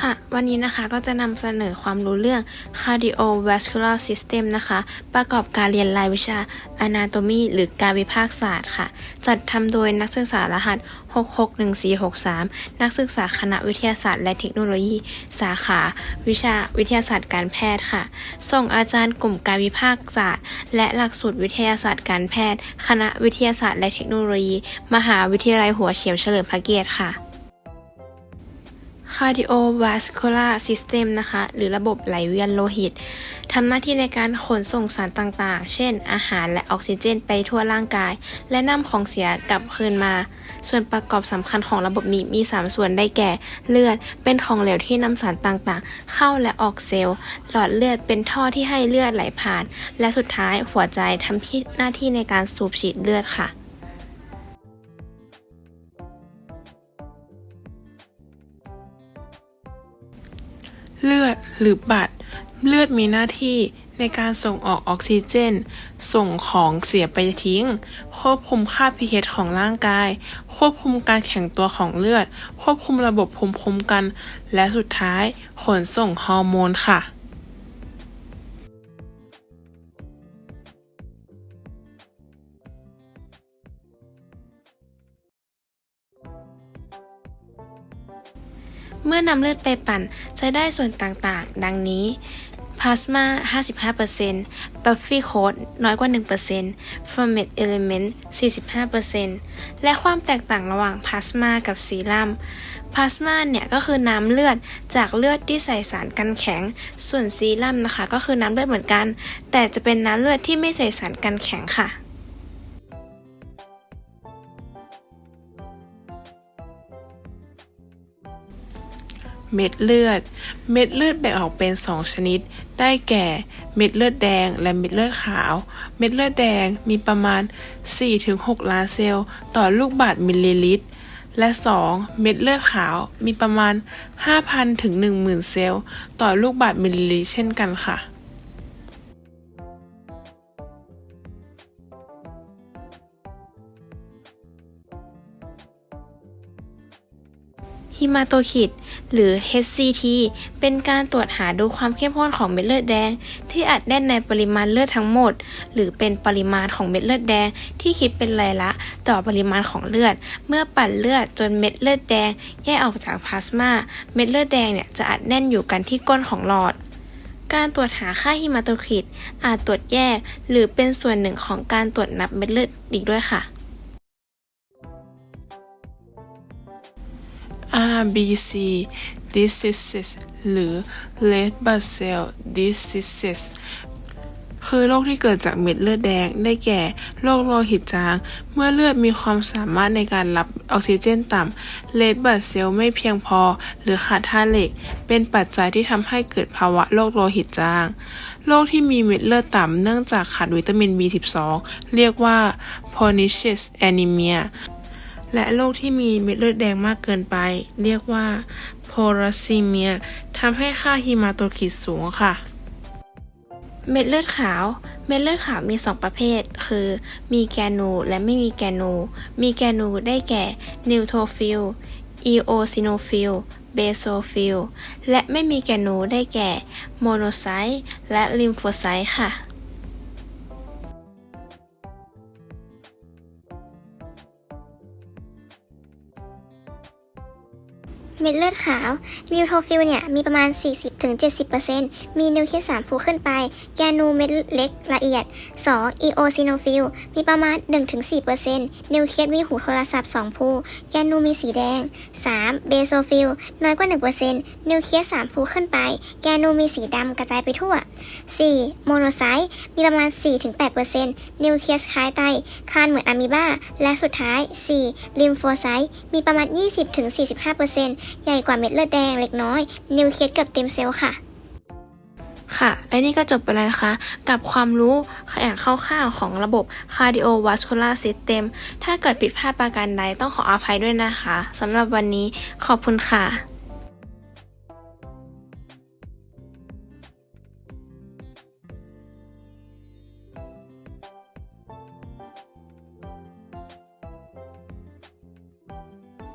ค่ะ วันนี้นะคะก็จะนำเสนอความรู้เรื่อง cardiovascular system นะคะ ประกอบการเรียนรายวิชา anatomy หรือการวิภาคศาสตร์ค่ะ จัดทำโดยนักศึกษารหัส 661463 นักศึกษาคณะวิทยาศาสตร์และเทคโนโลยี สาขา วิชาวิทยาศาสตร์การแพทย์ค่ะ ส่งอาจารย์กลุ่มการวิภาคศาสตร์ และหลักสูตรวิทยาศาสตร์การแพทย์ คณะวิทยาศาสตร์และเทคโนโลยี มหาวิทยาลัยหัวเฉียวเฉลิมพระเกียรติค่ะ cardiovascular system นะคะ หรือระบบไหลเวียนโลหิตทำหน้าที่ในการขนส่งสารต่างๆ เช่น อาหารและออกซิเจนไปทั่วร่างกาย และนำของเสียกลับคืนมา ส่วนประกอบสำคัญของระบบนี้มี 3 ส่วนได้แก่ เลือด เป็นของเหลวที่นำสารต่างๆ เข้าและออกเซลล์ หลอดเลือดเป็นท่อที่ให้เลือดไหลผ่าน และสุดท้ายหัวใจทำที่หน้าที่ในการสูบฉีดเลือดค่ะ เลือดหรือบัตร เลือดมีหน้าที่ในการส่งออกออกซิเจน ส่งของเสียไปทิ้ง ควบคุมค่า pH ของร่างกาย ควบคุมการแข็งตัวของเลือด ควบคุมระบบภูมิคุ้มกัน และสุดท้าย ขนส่งฮอร์โมนค่ะ เมื่อนำเลือดไปปั่นจะได้ส่วนต่างๆ ดังนี้พลาสมา55% Buffy Code น้อยกว่า 1% Format Element 45%และความแตกต่างระหว่างพลาสมากับซีรัมพลาสมาเนี่ยก็คือน้ำเลือดจากเลือดที่ใส่สารกันแข็ง ส่วนซีรัมนะคะก็คือน้ำเลือดเหมือนกัน แต่จะเป็นน้ำเลือดที่ไม่ใส่สารกันแข็งค่ะ เม็ดเลือด เม็ดเลือดแบ่งออกเป็น 2 ชนิด ได้แก่ เม็ดเลือดแดงและเม็ดเลือดขาว เม็ดเลือดแดงมีประมาณ 4-6 ล้านเซลล์ต่อลูกบาศก์มิลลิลิตร และ 2 เม็ดเลือดขาวมีประมาณ 5,000ถึง10,000 เซลล์ต่อลูกบาศก์มิลลิลิตรเช่นกันค่ะ ฮิมาโตคิด หรือ HCT เป็นการตรวจหาดูความเข้มข้นของเม็ดเลือดแดง ที่อัดแน่นในปริมาณเลือดทั้งหมด หรือเป็นปริมาณของเม็ดเลือดแดง ที่คิดเป็นรายละ ต่อปริมาณของเลือด เมื่อปั่นเลือดจนเม็ดเลือดแดง แยกออกจากพลาสมา เม็ดเลือดแดงเนี่ยจะอัดแน่นอยู่กันที่ก้นของหลอดการตรวจหาค่าฮิมาโตคริตอาจตรวจแยก หรือเป็นส่วนหนึ่งของการตรวจนับเม็ดเลือดอีกด้วยค่ะ RBC diseases หรือ red blood cell diseases คือโรคที่เกิดจากเม็ดเลือดแดง ได้แก่โรคโลหิตจาง เมื่อเลือดมีความสามารถในการรับออกซิเจนต่ำ red blood cell ไม่เพียงพอ หรือขาดธาตุเหล็ก เป็นปัจจัยที่ทำให้เกิดภาวะโรคโลหิตจาง โรคที่มีเม็ดเลือดต่ำเนื่องจากขาดวิตามิน B12 เรียกว่า pernicious anemia และโรคที่มีเม็ดเลือดแดงมากเกินไป เรียกว่าโพรซีเมียทำให้ค่าฮีมาโตคิตสูงค่ะ เม็ดเลือดขาว เม็ดเลือดขาวมี 2 ประเภท คือ มีแกนูและไม่มีแกนู มีแกนูได้แก่นิวโทฟิลอีโอซิโนฟิลเบโซฟิลและไม่มีแกนูได้แก่โมโนไซต์และลิมโฟไซต์ค่ะ เม็ดเลือดขาวนิวโทฟิลเนี่ยมีประมาณ 40-70%มีนิวเคลียส3ผูขึ้นไป แกนูเม็ดเล็กละเอียด 2. อีโอซิโนฟิลมีประมาณ 1-4%นิวเคลียสมีหูโทรศัพท์ 2 ผูแกนูมีสีแดง 3. เบโซฟิลน้อยกว่า 1%นิวเคลียส3ผูขึ้นไป แกนูมีสีดำกระจายไปทั่ว 4. โมโนไซต์มีประมาณ 4-8%นิวเคลียสคล้ายไตคานเหมือนอะมีบา และสุดท้าย 4. ลิมโฟไซต์มีประมาณ 20-45%ใหญ่กว่าเม็ดเลือดแดงเล็กน้อย นิวเคลียสเกือบเต็มเซลล์ค่ะค่ะ และนี่ก็จบไปแล้วนะคะ กับความรู้อย่างคร่าวๆของระบบ cardiovascular system ถ้าเกิดผิดพลาดประการใดต้องขออภัยด้วยนะคะ สำหรับวันนี้ขอบคุณค่ะ